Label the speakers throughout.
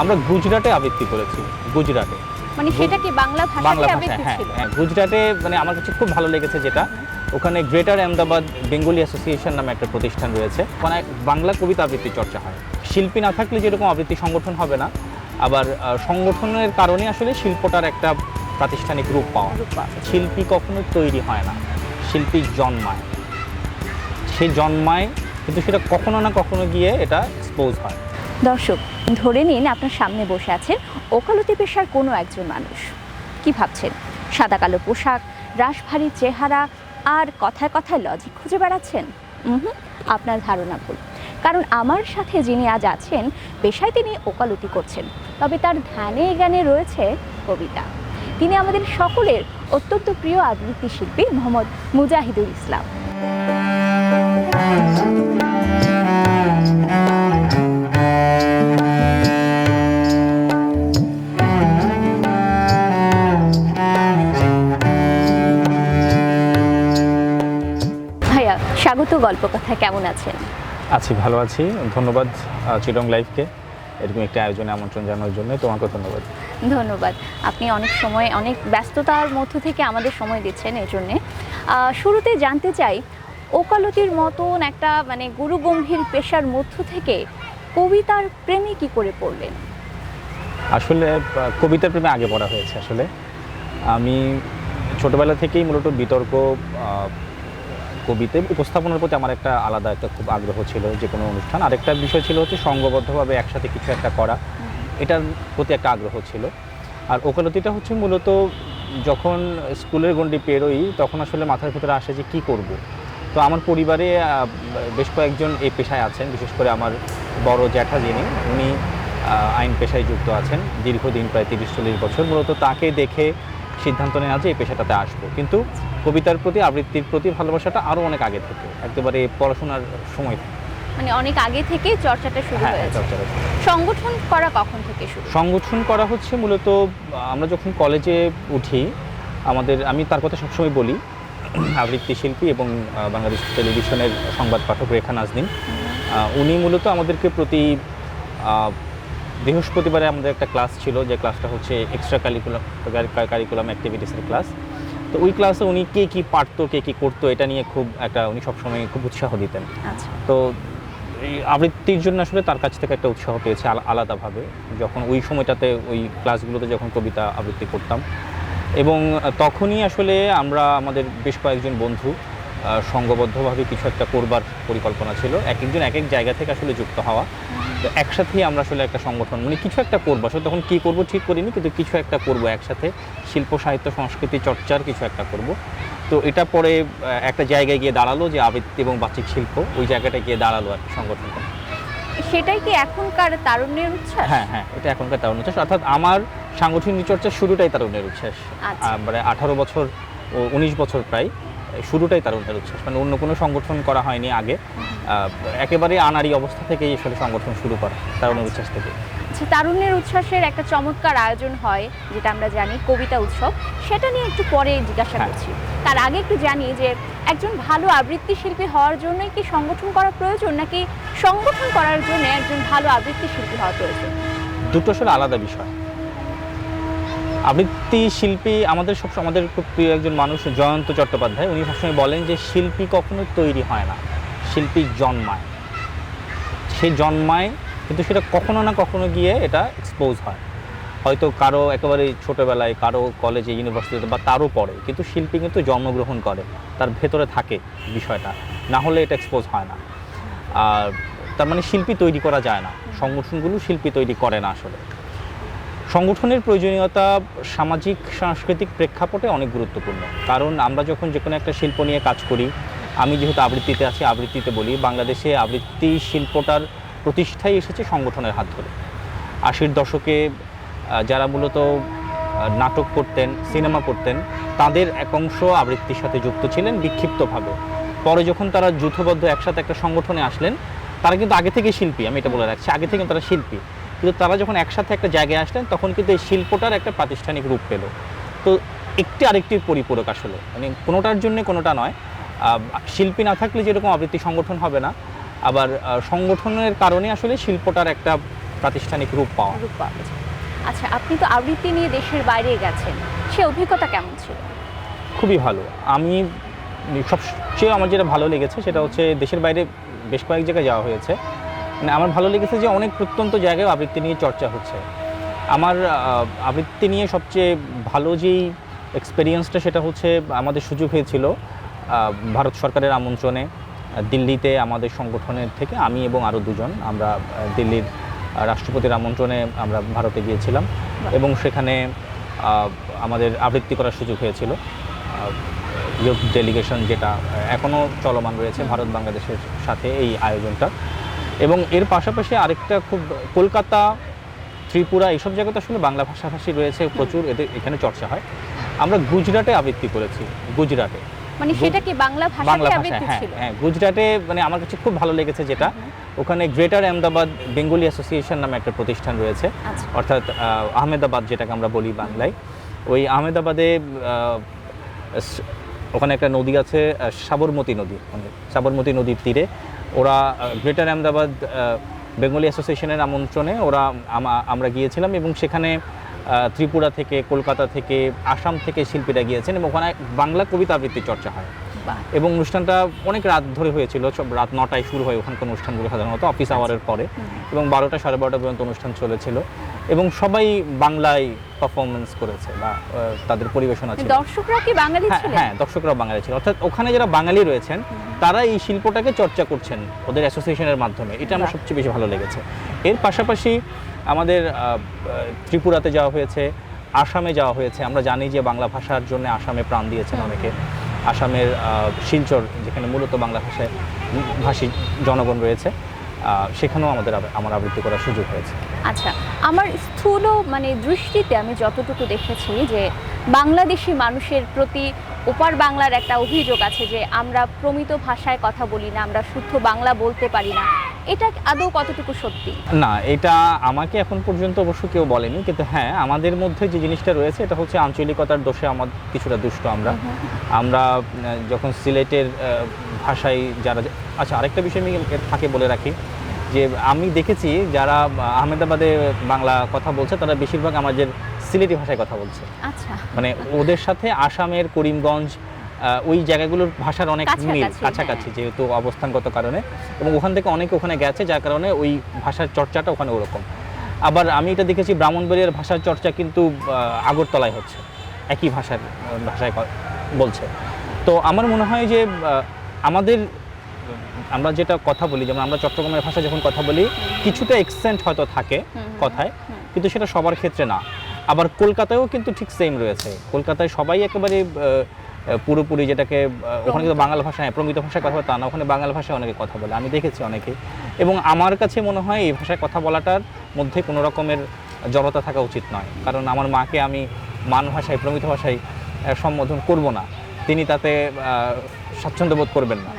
Speaker 1: আমরা গুজরাটে আবৃত্তি করেছি গুজরাটে।
Speaker 2: মানে সেটা কি বাংলা
Speaker 1: বাংলা
Speaker 2: আবৃত্তি
Speaker 1: হ্যাঁ
Speaker 2: ছিল?
Speaker 1: হ্যাঁ গুজরাটে মানে আমার কাছে খুব ভালো লেগেছে যেটা। ওখানে গ্রেটার আহমেদাবাদ বেঙ্গলি অ্যাসোসিয়েশন নামে একটা প্রতিষ্ঠান রয়েছে। ওখানে বাংলা কবিতা আবৃত্তি চর্চা হয়। শিল্পী না থাকলে যেরকম আবৃত্তি সংগঠন হবে না আবার সংগঠনের কারণে আসলে শিল্পটার একটা প্রাতিষ্ঠানিক রূপ পাওয়া।
Speaker 2: রূপ পাওয়া।
Speaker 1: শিল্পী কখনো তৈরি হয় না শিল্পী জন্মায়। সে জন্মায় কিন্তু সেটা কখনো না কখনো গিয়ে এটা এক্সপোজ হয়।
Speaker 2: দর্শক, ধরে নিন আপনার সামনে বসে আছেন ওকালতি পেশার কোনো একজন মানুষ। কি ভাবছেন? সাদা কালো পোশাক রাশভারী চেহারা, আর কথায় কথায় লজিক খুঁজে বেড়াচ্ছেন? হুম, আপনার ধারণা ভুল। কারণ আমার সাথে যিনি আজ আছেন, পেশায় তিনি ওকালতি করছেন। তবে তার ধ্যানে জ্ঞানে রয়েছে কবিতা। তিনি আমাদের সকলের অত্যন্ত প্রিয় আবৃত্তি শিল্পী মোহাম্মদ মুজাহিদুল ইসলাম। গল্প কথায় কেমন আছেন?
Speaker 1: আছি ভালো আছি। ধন্যবাদ চিরং লাইফকে এরকম একটি আয়োজনে আমন্ত্রণ জানানোর জন্য তোমাকে ধন্যবাদ।
Speaker 2: ধন্যবাদ। আপনি অনেক সময় অনেক ব্যস্ততার মধ্য থেকে আমাদের সময় দিচ্ছেন এই জন্যে শুরুতে জানতে চাই ওকালতির মতন একটা মানে গুরুগম্ভীর পেশার মধ্য থেকে কবিতার প্রেমে কি করে পড়লেন?
Speaker 1: আসলে কবিতার প্রেমে আগে পড়া হয়েছে আসলে। আমি ছোটবেলা থেকেই মূলত বিতর্ক কবিতা উপস্থাপনার প্রতি আমার একটা আলাদা একটা খুব আগ্রহ ছিল যে কোনো অনুষ্ঠান। আরেকটা বিষয় ছিল হচ্ছে সঙ্গবদ্ধভাবে একসাথে কিছু একটা করা। এটার প্রতি একটা আগ্রহ ছিল। আর ওকালতিটা হচ্ছে মূলত যখন স্কুলের গণ্ডি পেরোই, তখন আসলে মাথার ভিতরে আসে যে কি করব। তো আমার পরিবারে বেশ কয়েকজন এই পেশায় আছেন, বিশেষ করে আমার বড় জ্যাঠা যিনি উনি আইন পেশায় যুক্ত আছেন, দীর্ঘদিন প্রায় তিরিশ চল্লিশ বছর। মূলত তাকে দেখে সিদ্ধান্ত নেওয়া যে এই পেশাটাতে আসব। কিন্তু কবিতার প্রতি আবৃত্তির প্রতি ভালোবাসাটা আরও অনেক আগে থেকে একেবারে পড়াশোনার সময় থেকে।
Speaker 2: মানে অনেক আগে থেকে চর্চাটা শুরু
Speaker 1: হ্যাঁ
Speaker 2: হয়েছে।
Speaker 1: চর্চাটা
Speaker 2: সংগঠন করা কখন থেকে শুরু?
Speaker 1: সংগঠন করা হচ্ছে মূলত আমরা যখন কলেজে উঠি আমাদের আমি তার কথা সবসময় বলি আবৃত্তি শিল্পী এবং বাংলাদেশ টেলিভিশনের সংবাদ পাঠক রেখা নাজনীন। আহ, উনি মূলত আমাদেরকে প্রতি বৃহস্পতিবারে আমাদের একটা ক্লাস ছিল যে ক্লাসটা হচ্ছে এক্সট্রা কারিকুলাম কারিকুলাম অ্যাক্টিভিটিসের ক্লাস। তো ওই ক্লাসে উনি কে কী পারতো কে কী করতো এটা নিয়ে খুব একটা উনি সবসময় খুব উৎসাহ দিতেন।
Speaker 2: আচ্ছা।
Speaker 1: তো এই আবৃত্তির জন্য আসলে তার কাছ থেকে একটা উৎসাহ পেয়েছে আলা- আলাদাভাবে। যখন ওই সময়টাতে ওই ক্লাসগুলোতে যখন কবিতা আবৃত্তি করতাম। এবং তখনই আসলে আমরা আমাদের বেশ কয়েকজন বন্ধু সংঘবদ্ধভাবে কিছু একটা করবার পরিকল্পনা ছিল। এক একজন এক এক জায়গা থেকে আসলে যুক্ত হওয়া। তো একসাথেই আমরা আসলে একটা সংগঠন মানে কিছু একটা করব। আসলে তখন কী করব ঠিক করিনি কিন্তু কিছু একটা করব একসাথে। শিল্প সাহিত্য সংস্কৃতি চর্চার কিছু একটা করব। তো এটা পরে একটা জায়গায় গিয়ে দাঁড়াল যে আবৃত্তি এবং বাচিক শিল্প। ওই জায়গাটায় গিয়ে দাঁড়াল আর সংগঠনটা
Speaker 2: সেটাই কি এখনকার তারুণ্যের উচ্ছ্বাস?
Speaker 1: হ্যাঁ হ্যাঁ এটা এখনকার তারুণ উচ্ছ্বাস। অর্থাৎ আমার সাংগঠনিক চর্চার শুরুটাই তারুণ্যের উচ্ছ্বাস।
Speaker 2: আচ্ছা।
Speaker 1: মানে আঠারো বছর ও উনিশ বছর প্রায়। শুরুটাই তারুণ্যের উচ্ছ্বাস মানে অন্য কোনো সংগঠন করা হয়নি আগে। একেবারে আনারি অবস্থা থেকেই আসলে সংগঠন শুরু করা তারুণ্যের উচ্ছ্বাস থেকে
Speaker 2: আচ্ছা তারুণ্যের উচ্ছ্বাসের একটা চমৎকার আয়োজন হয় যেটা আমরা জানি কবিতা উৎসব। সেটা নিয়ে একটু পরে জিজ্ঞাসা
Speaker 1: হ্যাঁ।
Speaker 2: করছি। তার আগে একটু জানি যে একজন ভালো আবৃত্তি শিল্পী হওয়ার জন্যই কি সংগঠন করা প্রয়োজন নাকি সংগঠন করার জন্য একজন ভালো আবৃত্তি শিল্পী হওয়া প্রয়োজন?
Speaker 1: দুটো আসলে আলাদা বিষয়। আবৃত্তি শিল্পী আমাদের সব আমাদের খুব প্রিয় একজন মানুষ জয়ন্ত চট্টোপাধ্যায়। উনি সবসময় বলেন যে, শিল্পী কখনো তৈরি হয় না, শিল্পী জন্মায়। সে জন্মায়, কিন্তু সেটা কখনো না কখনো গিয়ে এটা এক্সপোজ হয়। হয়তো কারও একেবারে ছোটোবেলায়, কারও কলেজে ইউনিভার্সিটিতে বা তারও পড়ে কিন্তু শিল্পী কিন্তু জন্মগ্রহণ করে, তার ভেতরে থাকে বিষয়টা। না হলে এটা এক্সপোজ হয় না। আর তার মানে শিল্পী তৈরি করা যায় না। সংগঠনগুলো শিল্পী তৈরি করে না আসলে। সংগঠনের প্রয়োজনীয়তা সামাজিক, সাংস্কৃতিক প্রেক্ষাপটে অনেক গুরুত্বপূর্ণ। কারণ আমরা যখন যে কোনো একটা শিল্প নিয়ে কাজ করি, আমি যেহেতু আবৃত্তিতে আছি, আবৃত্তিতে বলি, বাংলাদেশে আবৃত্তি শিল্পটার প্রতিষ্ঠাই এসেছে সংগঠনের হাত ধরে। আশির দশকে যারা মূলত নাটক করতেন, সিনেমা করতেন, তাদের এক অংশ আবৃত্তির সাথে যুক্ত ছিলেন বিক্ষিপ্তভাবে। পরে যখন তারা যৌথবদ্ধ একসাথে একটা সংগঠনে আসলেন, তারা কিন্তু আগে থেকে শিল্পী, আমি এটা বলে রাখছি, আগে থেকে তারা শিল্পী। কিন্তু তারা যখন একসাথে একটা জায়গায় আসলেন তখন কিন্তু এই শিল্পটার একটা প্রাতিষ্ঠানিক রূপ পেল। তো একটি আরেকটির পরিপূরক আসলে। মানে কোনোটার জন্য কোনোটা নয়। শিল্পী না থাকলে যেরকম আবৃত্তি সংগঠন হবে না আবার সংগঠনের কারণে আসলে শিল্পটার একটা প্রাতিষ্ঠানিক রূপ পাওয়া।
Speaker 2: রূপ পাওয়া যায়। আচ্ছা আপনি তো আবৃত্তি নিয়ে দেশের বাইরে গেছেন। সে অভিজ্ঞতা কেমন ছিল?
Speaker 1: খুবই ভালো। আমি সবচেয়ে আমার যেটা ভালো লেগেছে সেটা হচ্ছে দেশের বাইরে বেশ কয়েক জায়গায় যাওয়া হয়েছে। আমার ভালো লেগেছে যে অনেক প্রত্যন্ত জায়গায় আবৃত্তি নিয়ে চর্চা হচ্ছে। আমার আবৃত্তি নিয়ে সবচেয়ে ভালো যেই এক্সপেরিয়েন্সটা সেটা হচ্ছে আমাদের সুযোগ হয়েছিল ভারত সরকারের আমন্ত্রণে দিল্লিতে আমাদের সংগঠনের থেকে আমি এবং আরও দুজন আমরা দিল্লির রাষ্ট্রপতির আমন্ত্রণে আমরা ভারতে গিয়েছিলাম এবং সেখানে আমাদের আবৃত্তি করার সুযোগ হয়েছিল। ইউথ ডেলিগেশন যেটা এখনও চলমান রয়েছে ভারত বাংলাদেশের সাথে এই আয়োজনটা। এবং এর পাশাপাশি আরেকটা খুব কলকাতা ত্রিপুরা এইসব জায়গাতে আসলে বাংলা ভাষাভাষী রয়েছে প্রচুর এদের এখানে চর্চা হয়। আমরা গুজরাটে আবৃত্তি করেছি গুজরাটে।
Speaker 2: মানে সেটা কি বাংলা ভাষায় আবৃত্তি
Speaker 1: হ্যাঁ
Speaker 2: ছিল?
Speaker 1: হ্যাঁ গুজরাটে মানে আমার কাছে খুব ভালো লেগেছে যেটা। ওখানে গ্রেটার আহমেদাবাদ বেঙ্গলি অ্যাসোসিয়েশন নামে একটা প্রতিষ্ঠান রয়েছে।
Speaker 2: আচ্ছা।
Speaker 1: অর্থাৎ আহমেদাবাদ যেটাকে আমরা বলি বাংলায়। ওই আহমেদাবাদে ওখানে একটা নদী আছে সাবরমতী নদী মানে সাবরমতী নদীর তীরে। ওরা গ্রেটার আহমেদাবাদ বেঙ্গলি অ্যাসোসিয়েশনের আমন্ত্রণে ওরা আমরা গিয়েছিলাম এবং সেখানে ত্রিপুরা থেকে, কলকাতা থেকে, আসাম থেকে শিল্পীরা গিয়েছেন এবং ওখানে বাংলা কবিতা আবৃত্তি চর্চা হয়। এবং অনুষ্ঠানটা অনেক রাত ধরে হয়েছিল সব রাত নটায় শুরু হয় ওখানকার অনুষ্ঠানগুলো সাধারণত অফিস আওয়ারের পরে এবং বারোটা সাড়ে বারোটা পর্যন্ত অনুষ্ঠান চলেছিল। এবং সবাই বাংলায় পারফরমেন্স করেছে বা তাদের পরিবেশনা ছিল।
Speaker 2: দর্শকরা কি বাঙালি
Speaker 1: হ্যাঁ
Speaker 2: ছিলেন?
Speaker 1: হ্যাঁ দর্শকরা বাঙালি ছিল। অর্থাৎ ওখানে যারা বাঙালি রয়েছেন তারা এই শিল্পটাকে চর্চা করছেন ওদের অ্যাসোসিয়েশনের মাধ্যমে। এটা আমার সবচেয়ে বেশি ভালো লেগেছে। এর পাশাপাশি আমাদের ত্রিপুরাতে যাওয়া হয়েছে আসামে যাওয়া হয়েছে। আমরা জানি যে বাংলা ভাষার জন্য আসামে প্রাণ দিয়েছেন অনেকে। আসামের শিলচর, যেখানে মূলত বাংলা ভাষায়, ভাষী জনগণ রয়েছে সেখানেও আমাদের আমার আবৃত্তি করার সুযোগ হয়েছে।
Speaker 2: আচ্ছা আমার স্থূল মানে দৃষ্টিতে আমি যতটুকু দেখেছি যে, বাংলাদেশি মানুষের প্রতি ওপার বাংলার একটা অভিযোগ আছে যে, আমরা প্রমিত ভাষায় কথা বলি না, আমরা শুদ্ধ বাংলা বলতে পারি না। এটা আদৌ কতটুকু সত্যি?
Speaker 1: না এটা আমাকে এখন পর্যন্ত অবশ্য কেউ বলেনি কিন্তু হ্যাঁ আমাদের মধ্যে যে জিনিসটা রয়েছে এটা হচ্ছে আঞ্চলিকতার দোষে আমাদের কিছুটা দুষ্ট আমরা। আমরা যখন সিলেটের ভাষায় যারা আচ্ছা আরেকটা বিষয় আমি থাকে বলে রাখি যে আমি দেখেছি যারা আহমেদাবাদে বাংলা কথা বলছে তারা বেশিরভাগ আমাদের সিলেটি ভাষায় কথা বলছে।
Speaker 2: আচ্ছা।
Speaker 1: মানে ওদের সাথে আসামের করিমগঞ্জ ওই জায়গাগুলোর ভাষার অনেক মিল
Speaker 2: কাছাকাছি,
Speaker 1: কাছাকাছি যেহেতু অবস্থানগত কারণে এবং ওখান থেকে অনেকে ওখানে গেছে যার কারণে ওই ভাষার চর্চাটা ওখানে ওরকম। আবার আমি এটা দেখেছি ব্রাহ্মণবাড়িয়ার ভাষার চর্চা কিন্তু আগরতলায় হচ্ছে। একই ভাষার ভাষায় বলছে। তো আমার মনে হয় যে আমাদের আমরা যেটা কথা বলি যেমন আমরা চট্টগ্রামের ভাষা যখন কথা বলি কিছুটা এক্সেন্ট হয়তো থাকে কথায় কিন্তু সেটা সবার ক্ষেত্রে না। আবার কলকাতায়ও কিন্তু ঠিক সেম রয়েছে। কলকাতায় সবাই একেবারে পুরোপুরি যেটাকে ওখানে কিন্তু বাংলা ভাষা হ্যাঁ প্রমিত ভাষায় কথা বলে তা না ওখানে বাংলা ভাষায় অনেকে কথা বলে আমি দেখেছি অনেকে এবং আমার কাছে মনে হয় এই ভাষায় কথা বলাটার মধ্যে কোনো রকমের জড়তা থাকা উচিত নয়। কারণ আমার মাকে আমি মান ভাষায় প্রমিত ভাষায় সম্বোধন করব না। তিনি তাতে স্বাচ্ছন্দ্য বোধ করবেন না।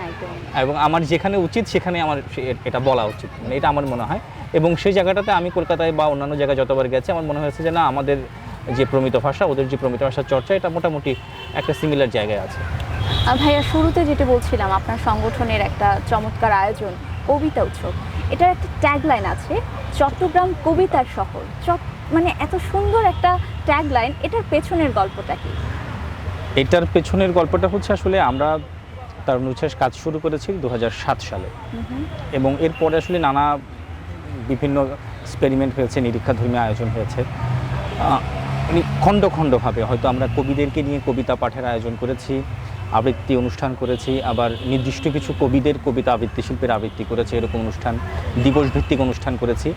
Speaker 1: এবং আমার যেখানে উচিত সেখানে আমার এটা বলা উচিত। মানে এটা আমার মনে হয়। এবং সেই জায়গাটাতে আমি কলকাতায় বা অন্যান্য জায়গায় যতবার গেছি আমার মনে হয়েছে যে না আমাদের যে প্রমিত ভাষা ওদের যে প্রমিত ভাষার চর্চা এটা মোটামুটি একটা সিমিলার জায়গায় আছে।
Speaker 2: ভাইয়া শুরুতে যেটা বলছিলাম আপনার সংগঠনের একটা চমৎকার আয়োজন কবিতা উৎসব। এটার একটা ট্যাগলাইন আছে চট্টগ্রাম কবিতার শহর। চট- মানে এত সুন্দর একটা ট্যাগলাইন এটার পেছনের গল্পটা কি?
Speaker 1: এটার পেছনের গল্পটা হচ্ছে আসলে আমরা তার অনুচ্ছেস কাজ শুরু করেছি দু হাজার সাত সালে। এবং এরপরে আসলে নানা বিভিন্ন এক্সপেরিমেন্ট হয়েছে নিরীক্ষাধর্মী আয়োজন হয়েছে। মানে খণ্ড খণ্ডভাবে হয়তো আমরা কবিদেরকে নিয়ে কবিতা পাঠের আয়োজন করেছি আবৃত্তি অনুষ্ঠান করেছি আবার নির্দিষ্ট কিছু কবিদের কবিতা আবৃত্তি শিল্পের আবৃত্তি করেছে এরকম অনুষ্ঠান দিবস ভিত্তিক অনুষ্ঠান করেছি।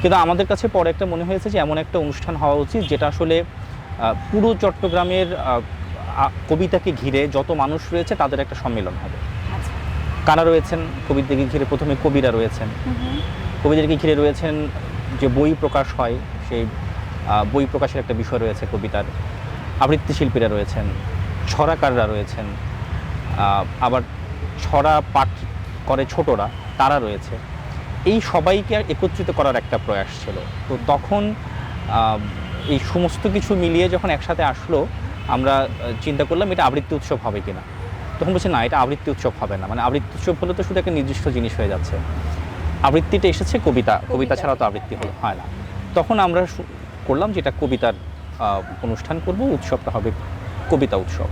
Speaker 1: কিন্তু আমাদের কাছে পরে একটা মনে হয়েছে যে এমন একটা অনুষ্ঠান হওয়া উচিত যেটা আসলে পুরো চট্টগ্রামের কবিতাকে ঘিরে যত মানুষ রয়েছে তাদের একটা সম্মেলন হবে। কারা রয়েছেন? কবিদেরকে ঘিরে প্রথমে কবিরা রয়েছেন। কবিদেরকে ঘিরে রয়েছেন যে বই প্রকাশ হয় সেই বই প্রকাশের একটা বিষয় রয়েছে কবিতার। আবৃত্তি শিল্পীরা রয়েছেন, ছড়াকাররা রয়েছেন আবার ছড়া পাঠ করে ছোটরা, তারা রয়েছে। এই সবাইকে একত্রিত করার একটা প্রয়াস ছিল। তো তখন এই সমস্ত কিছু মিলিয়ে যখন একসাথে আসলো, আমরা চিন্তা করলাম এটা আবৃত্তি উৎসব হবে কিনা। তখন বলছে, না, এটা আবৃত্তি উৎসব হবে না। মানে আবৃত্তি উৎসব হলে তো শুধু একটা নির্দিষ্ট জিনিস হয়ে যাচ্ছে। আবৃত্তিটা এসেছে কবিতা। কবিতা। ছাড়া তো আবৃত্তি হয় না। তখন আমরা করলাম যেটা কবিতার অনুষ্ঠান করব উৎসবটা হবে কবিতা উৎসব।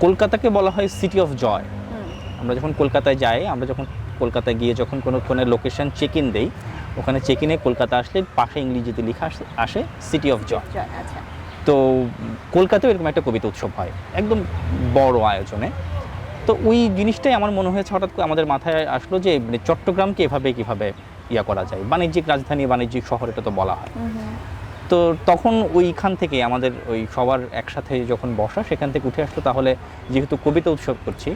Speaker 1: কলকাতাকে বলা হয় সিটি অফ জয় আমরা যখন কলকাতায় যাই আমরা যখন কলকাতায় গিয়ে যখন কোনো কোনো লোকেশন চেক ইন দেই ওখানে চেক ইনে কলকাতা আসলে পাশে ইংরেজিতে লেখা আসে- সিটি অফ জয় তো কলকাতায় এরকম একটা কবিতা উৎসব হয় একদম বড় আয়োজনে। তো ওই জিনিসটাই আমার মনে হয়েছে হঠাৎ করে আমাদের মাথায় আসলো যে মানে চট্টগ্রামকে এভাবে কীভাবে ইয়া করা যায়। বাণিজ্যিক রাজধানী বাণিজ্যিক শহর এটা তো বলা হয়। তো তখন ওইখান থেকে আমাদের ওই সবার একসাথে যখন বসা সেখান থেকে উঠে আসলো তাহলে যেহেতু কবিতা উৎসব করছি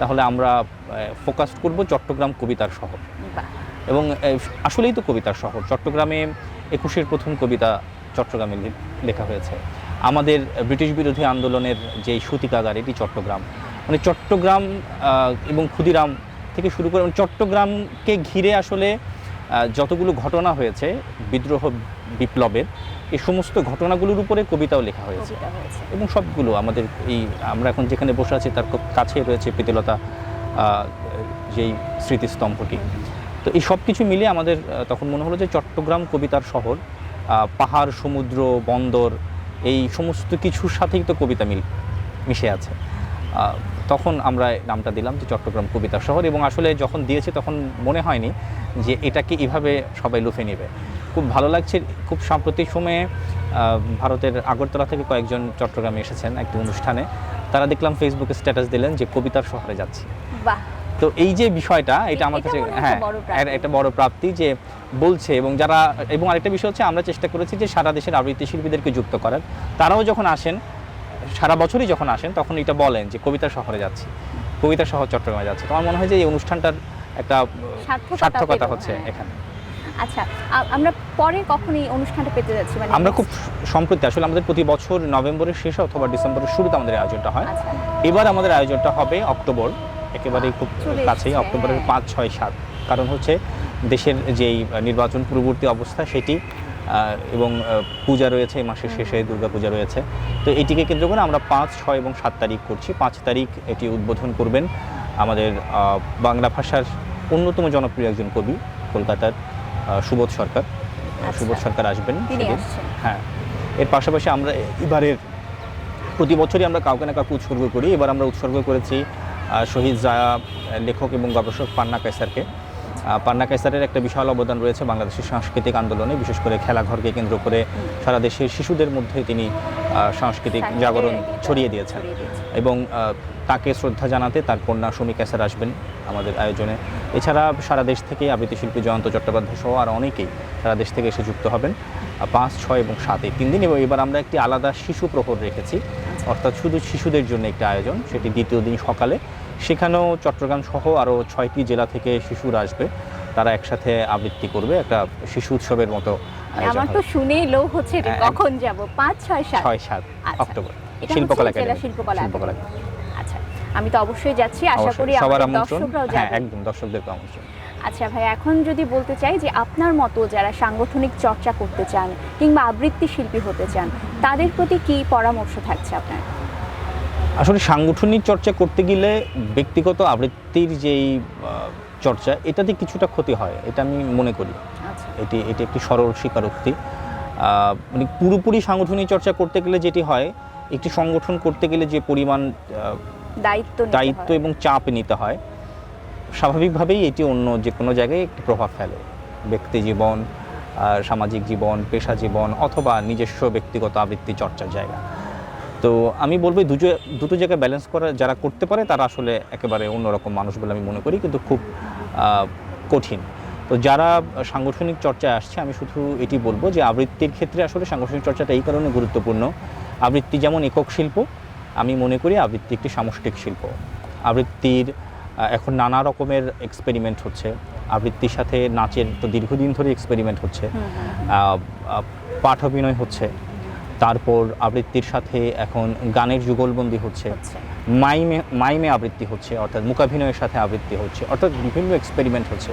Speaker 1: তাহলে আমরা ফোকাস করব চট্টগ্রাম কবিতার শহর। এবং আসলেই তো কবিতার শহর। চট্টগ্রামে একুশের প্রথম কবিতা চট্টগ্রামে লেখা হয়েছে। আমাদের ব্রিটিশ বিরোধী আন্দোলনের যে সূতিকাগার এটি চট্টগ্রাম। মানে চট্টগ্রাম এবং ক্ষুদিরাম থেকে শুরু করে মানে চট্টগ্রামকে ঘিরে আসলে যতগুলো ঘটনা হয়েছে বিদ্রোহ বিপ্লবের এই সমস্ত ঘটনাগুলোর উপরে কবিতাও লেখা হয়েছে। এবং সবগুলো আমাদের এই আমরা এখন যেখানে বসে আছি তার খুব কাছে রয়েছে প্রীতিলতা যেই স্মৃতিস্তম্ভটি। তো এই সব কিছু মিলে আমাদের তখন মনে হলো যে চট্টগ্রাম কবিতার শহর পাহাড় সমুদ্র বন্দর এই সমস্ত কিছুর সাথেই তো কবিতা মিল মিশে আছে। তখন আমরা নামটা দিলাম যে চট্টগ্রাম কবিতা শহর এবং আসলে যখন দিয়েছে তখন মনে হয়নি যে এটাকে এভাবে সবাই লুফে নেবে। খুব ভালো লাগছে খুব সাম্প্রতিক সময়ে ভারতের আগরতলা থেকে কয়েকজন চট্টগ্রামে এসেছেন একটি অনুষ্ঠানে। তারা দেখলাম ফেসবুকে স্ট্যাটাস দিলেন যে কবিতার শহরে যাচ্ছি। তো এই যে বিষয়টা এটা আমার কাছে
Speaker 2: হয় একটা বড় প্রাপ্তি
Speaker 1: যে বলছে এবং যারা এবং আরেকটা বিষয় হচ্ছে আমরা চেষ্টা করেছি যে সারা দেশের আবৃত্তি শিল্পীদেরকে যুক্ত করার। তারাও যখন আসেন সারা বছরই যখন আসেন তখন এটা বলেন যে কবিতা শহরে যাচ্ছি কবিতা শহর চট্টগ্রামে যাচ্ছে। তো আমার মনে হয় যে এই অনুষ্ঠানটার একটা
Speaker 2: সার্থকতা
Speaker 1: হচ্ছে। এখানে।
Speaker 2: আচ্ছা আমরা পরে কখন এই অনুষ্ঠানটা পেতে যাচ্ছি? মানে
Speaker 1: আমরা খুব সম্প্রতি আসলে আমাদের প্রতি বছর নভেম্বরের শেষে অথবা ডিসেম্বরের শুরুতে আমাদের আয়োজনটা হয়।
Speaker 2: আচ্ছা।
Speaker 1: এবার আমাদের আয়োজনটা হবে অক্টোবর একেবারেই খুব কাছেই অক্টোবরের
Speaker 2: হ্যাঁ।
Speaker 1: পাঁচ ছয় সাত। কারণ হচ্ছে দেশের যেই নির্বাচন পূর্ববর্তী অবস্থা সেটি এবং পূজা রয়েছে এই মাসের শেষে দুর্গা পূজা রয়েছে। তো এটিকে কেন্দ্র করে আমরা পাঁচ ছয় এবং সাত তারিখ করছি। পাঁচ তারিখ এটি উদ্বোধন করবেন আমাদের বাংলা ভাষার অন্যতম জনপ্রিয় একজন কবি কলকাতার সুবোধ সরকার।
Speaker 2: আচ্ছা।
Speaker 1: সুবোধ সরকার আসবেন হ্যাঁ। এর পাশাপাশি আমরা এবারের প্রতি বছরই আমরা কাউকে না কাউকে উৎসর্গ করি। এবার আমরা উৎসর্গ করেছি শহীদ জায়া লেখক এবং গবেষক পান্না কাইসারকে আহ, পান্না কাইসারের একটা বিশাল অবদান রয়েছে বাংলাদেশের সাংস্কৃতিক আন্দোলনে বিশেষ করে খেলাঘরকে কেন্দ্র করে সারা দেশের শিশুদের মধ্যে তিনি সাংস্কৃতিক জাগরণ ছড়িয়ে দিয়েছেন। এবং তাকে শ্রদ্ধা জানাতে তার কন্যা সুমি ক্যাসার আসবেন আমাদের আয়োজনে। এছাড়া সারা দেশ থেকে আবৃত্তি শিল্পী জয়ন্ত চট্টোপাধ্যায় সহ আর অনেকেই সারা দেশ থেকে এসে যুক্ত হবেন পাঁচ ছয় এবং সাত এই তিন দিন। এবং এবার আমরা একটি আলাদা শিশু প্রহর রেখেছি। অর্থাৎ শুধু শিশুদের জন্য একটি আয়োজন সেটি দ্বিতীয় দিন সকালে। সেখানেও চট্টগ্রাম সহ আরও ছয়টি জেলা থেকে শিশুরা আসবে। তারা একসাথে আবৃত্তি করবে একটা শিশু উৎসবের মতো
Speaker 2: আমার তো। শুনেই লো হচ্ছে
Speaker 1: হ্যাঁ,
Speaker 2: কখন যাব? পাঁচ ছয় সাত?
Speaker 1: ছয় সাত
Speaker 2: আচ্ছা।
Speaker 1: অক্টোবর। শিল্পকলা একাডেমি।
Speaker 2: শিল্পকলা
Speaker 1: শিল্পকলা
Speaker 2: আচ্ছা আমি তো অবশ্যই যাচ্ছি আশা করি
Speaker 1: সবার
Speaker 2: আমাদের
Speaker 1: আমন্ত্রণ। হ্যাঁ একদম দর্শকদেরকে আমন্ত্রণ।
Speaker 2: আচ্ছা ভাই এখন যদি বলতে চাই যে আপনার মতো যারা সাংগঠনিক চর্চা করতে চান কিংবা আবৃত্তি শিল্পী হতে চান তাদের প্রতি কি পরামর্শ থাকছে আপনার?
Speaker 1: আসলে সাংগঠনিক চর্চা করতে গেলে ব্যক্তিগত আবৃত্তির যেই চর্চা এটাতে কিছুটা ক্ষতি হয় এটা আমি মনে করি।
Speaker 2: আচ্ছা।
Speaker 1: এটি এটি একটি সরল স্বীকারোক্তি। মানে পুরোপুরি সাংগঠনিক চর্চা করতে গেলে যেটি হয় একটি সংগঠন করতে গেলে যে পরিমাণ
Speaker 2: দায়িত্ব
Speaker 1: দায়িত্ব এবং চাপ নিতে হয় স্বাভাবিকভাবেই এটি অন্য যে কোনো জায়গায় একটি প্রভাব ফেলে। ব্যক্তি জীবন আর সামাজিক জীবন পেশা জীবন অথবা নিজস্ব ব্যক্তিগত আবৃত্তি চর্চার জায়গা। তো আমি বলব দুটো দুটো জায়গায় ব্যালেন্স করা যারা করতে পারে তারা আসলে একেবারে অন্যরকম মানুষ বলে আমি মনে করি কিন্তু খুব কঠিন। তো যারা সাংগঠনিক চর্চায় আসছে আমি শুধু এটি বলব যে আবৃত্তির ক্ষেত্রে আসলে সাংগঠনিক চর্চাটা এই কারণে গুরুত্বপূর্ণ। আবৃত্তি যেমন একক শিল্প আমি মনে করি আবৃত্তি একটি সামষ্টিক শিল্প। আবৃত্তির এখন নানা রকমের এক্সপেরিমেন্ট হচ্ছে। আবৃত্তির সাথে নাচের তো দীর্ঘদিন ধরে এক্সপেরিমেন্ট হচ্ছে। পাঠ অভিনয় হচ্ছে। তারপর আবৃত্তির সাথে এখন গানের যুগলবন্দি হচ্ছে। মাইমে মাইমে আবৃত্তি হচ্ছে অর্থাৎ মুখাভিনয়ের সাথে আবৃত্তি হচ্ছে অর্থাৎ বিভিন্ন এক্সপেরিমেন্ট হচ্ছে।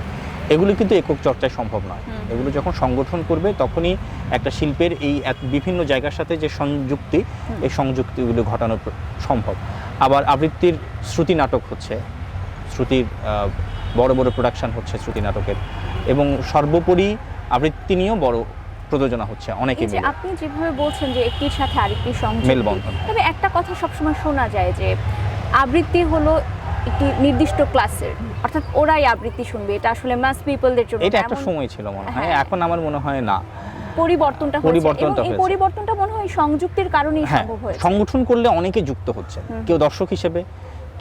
Speaker 1: এগুলো কিন্তু একক চর্চায় সম্ভব নয়। এগুলো যখন সংগঠন করবে তখনই একটা শিল্পের এই এক- বিভিন্ন জায়গার সাথে যে সংযুক্তি এই সংযুক্তিগুলো ঘটানো সম্ভব। আবার আবৃত্তির শ্রুতি নাটক হচ্ছে। শ্রুতির বড় বড় প্রোডাকশন হচ্ছে শ্রুতি নাটকের। এবং সর্বোপরি আবৃত্তি নিয়েও বড় প্রযোজনা হচ্ছে অনেকে মিলে।
Speaker 2: আপনি যেভাবে বলছেন যে একটির সাথে আরেকটি সংযোগ
Speaker 1: মেলবন্ধন।
Speaker 2: তবে একটা কথা সবসময় শোনা যায় যে আবৃত্তি হলো একটি নির্দিষ্ট ক্লাসের অর্থাৎ ওরাই আবৃত্তি শুনবে এটা আসলে মাস পিপলদের জন্য
Speaker 1: এটা একটা সময় ছিল মনে হয়
Speaker 2: হ্যাঁ।
Speaker 1: এখন আমার মনে হয় না।
Speaker 2: পরিবর্তনটা
Speaker 1: পরিবর্তনটা
Speaker 2: এই। পরিবর্তনটা মনে হয় সংযুক্তির কারণেই
Speaker 1: হ্যাঁ
Speaker 2: সম্ভব হয়েছে।
Speaker 1: সংগঠন করলে অনেকে যুক্ত হচ্ছে কেউ দর্শক হিসেবে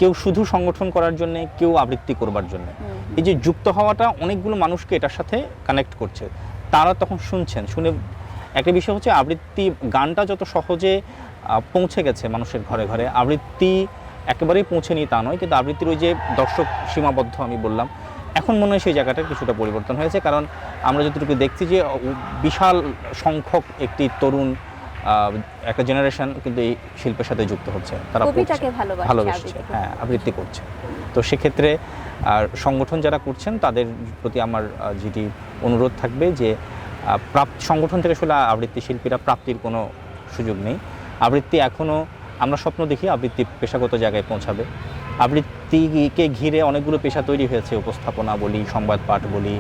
Speaker 1: কেউ শুধু সংগঠন করার জন্য কেউ আবৃত্তি করবার জন্য। এই যে যুক্ত হওয়াটা অনেকগুলো মানুষকে এটার সাথে কানেক্ট করছে। তারা তখন শুনছেন শুনে একটা বিষয় হচ্ছে আবৃত্তি গানটা যত সহজে পৌঁছে গেছে মানুষের ঘরে ঘরে আবৃত্তি একেবারেই পৌঁছেনি তা নয় কিন্তু আবৃত্তির ওই যে দর্শক সীমাবদ্ধ আমি বললাম এখন মনে হয় সেই জায়গাটার কিছুটা পরিবর্তন হয়েছে কারণ আমরা যতটুকু দেখছি যে বিশাল সংখ্যক একটি তরুণ একটা জেনারেশন কিন্তু এই শিল্পের সাথে যুক্ত হচ্ছে তারা
Speaker 2: ভালোবাসছে, করছে।
Speaker 1: হ্যাঁ আবৃত্তি করছে তো সেক্ষেত্রে আর সংগঠন যারা করছেন তাদের প্রতি আমার যেটি অনুরোধ থাকবে যে প্রাপ সংগঠন থেকে আসলে আবৃত্তি শিল্পীরা প্রাপ্তির কোনো সুযোগ নেই। আবৃত্তি এখনও আমরা স্বপ্ন দেখি আবৃত্তি পেশাগত জায়গায় পৌঁছাবে। আবৃত্তিকে ঘিরে অনেকগুলো পেশা তৈরি হয়েছে, উপস্থাপনা বলি, সংবাদ পাঠ বলি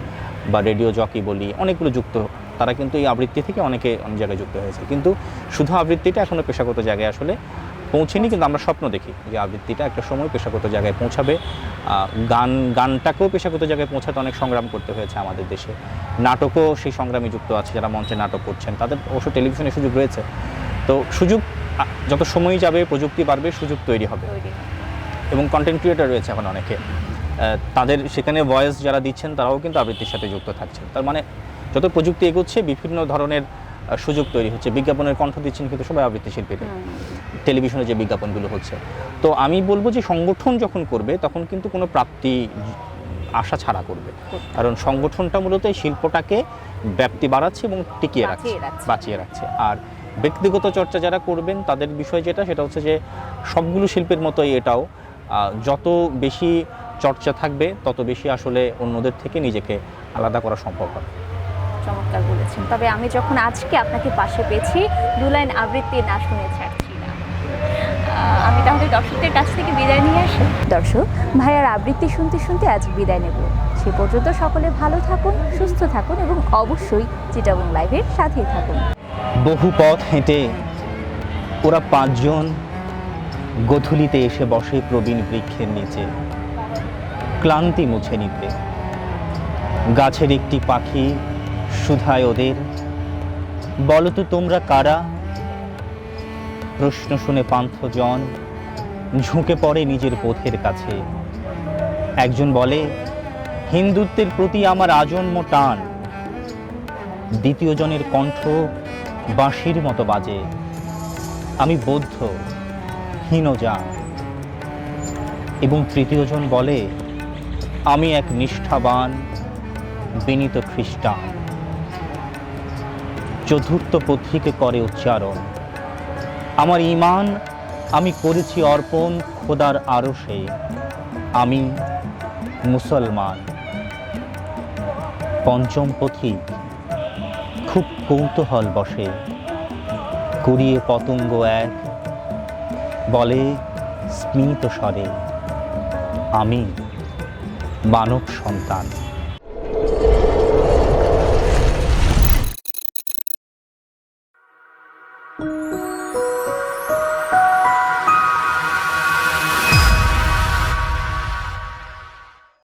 Speaker 1: বা রেডিও জকি বলি, অনেকগুলো যুক্ত। তারা কিন্তু এই আবৃত্তি থেকে অনেকে অনেক জায়গায় যুক্ত হয়েছে। কিন্তু শুধু আবৃত্তিটা এখনও পেশাগত জায়গায় আসলে পৌঁছেনি কিন্তু আমরা স্বপ্ন দেখি যে আবৃত্তিটা একটা সময় পেশাগত জায়গায় পৌঁছাবে। গান গানটাকেও পেশাগত জায়গায় পৌঁছাতে অনেক সংগ্রাম করতে হয়েছে আমাদের দেশে। নাটকও সেই সংগ্রামে যুক্ত আছে যারা মঞ্চে নাটক করছেন তাদের অবশ্য টেলিভিশনে সুযোগ রয়েছে। তো সুযোগ যত সময় যাবে প্রযুক্তি বাড়বে সুযোগ তৈরি হবে। এবং কন্টেন্ট ক্রিয়েটার রয়েছে এখন অনেকে। তাদের সেখানে ভয়েস যারা দিচ্ছেন তারাও কিন্তু আবৃত্তির সাথে যুক্ত থাকছেন। তার মানে যত প্রযুক্তি এগোচ্ছে বিভিন্ন ধরনের সুযোগ তৈরি হচ্ছে। বিজ্ঞাপনের কণ্ঠ দিচ্ছেন কিন্তু সবাই আবৃত্তি শিল্পীরা
Speaker 2: হুম।
Speaker 1: টেলিভিশনে যে বিজ্ঞাপনগুলো হচ্ছে। তো আমি বলব যে সংগঠন যখন করবে তখন কিন্তু কোনো প্রাপ্তি আশা ছাড়া করবে। কারণ সংগঠনটা মূলত এই শিল্পটাকে ব্যাপ্তি বাড়াচ্ছে এবং টিকিয়ে রাখছে
Speaker 2: বাঁচিয়ে রাখছে।
Speaker 1: আর ব্যক্তিগত চর্চা যারা করবেন তাদের বিষয় যেটা সেটা হচ্ছে যে সবগুলো শিল্পের মতোই এটাও যত বেশি চর্চা থাকবে তত বেশি আসলে অন্যদের থেকে নিজেকে আলাদা করা সম্ভব হবে।
Speaker 2: চমৎকার বলেছেন। তবে আমি যখন আজকে আপনাকে পাশে পেয়েছি দু লাইন আবৃত্তি না শুনে ছাড়ছি না আমি তাহলে দর্শকদের কাছ থেকে বিদায় নিয়ে আসি। দর্শক ভাইয়ার আবৃত্তি শুনতে শুনতে আজ বিদায় নেব। সে পর্যন্ত সকলে ভালো থাকুন সুস্থ থাকুন এবং অবশ্যই চিটাবং লাইভের সাথেই থাকুন।
Speaker 1: বহু পথ হেঁটে ওরা পাঁচজন গধূলিতে এসে বসে প্রবীণ বৃক্ষের নিচে। ক্লান্তি মুছে নিতে। গাছের একটি পাখি সুধায় ওদের। বলো তো তোমরা কারা? প্রশ্ন শুনে পান্থজন ঝুঁকে পড়ে নিজের বোধের কাছে। একজন বলে, হিন্দুত্বের প্রতি আমার আজন্ম টান। দ্বিতীয় জনের কণ্ঠ বাঁশির মতো বাজে। আমি বৌদ্ধ হীনজান এবং তৃতীয়জন বলে, আমি এক নিষ্ঠাবান, বিনীত খ্রিস্টান। চতুর্থ পত্রিকে করে উচ্চারণ। আমার ইমান আমি করেছি অর্পণ খোদার আরশে। আমি মুসলমান। পঞ্চম পথিক, খুব কৌতূহল বসে। কুড়িয়ে পতঙ্গ এক, বলে স্মিত স্বরে, আমি মানব সন্তান।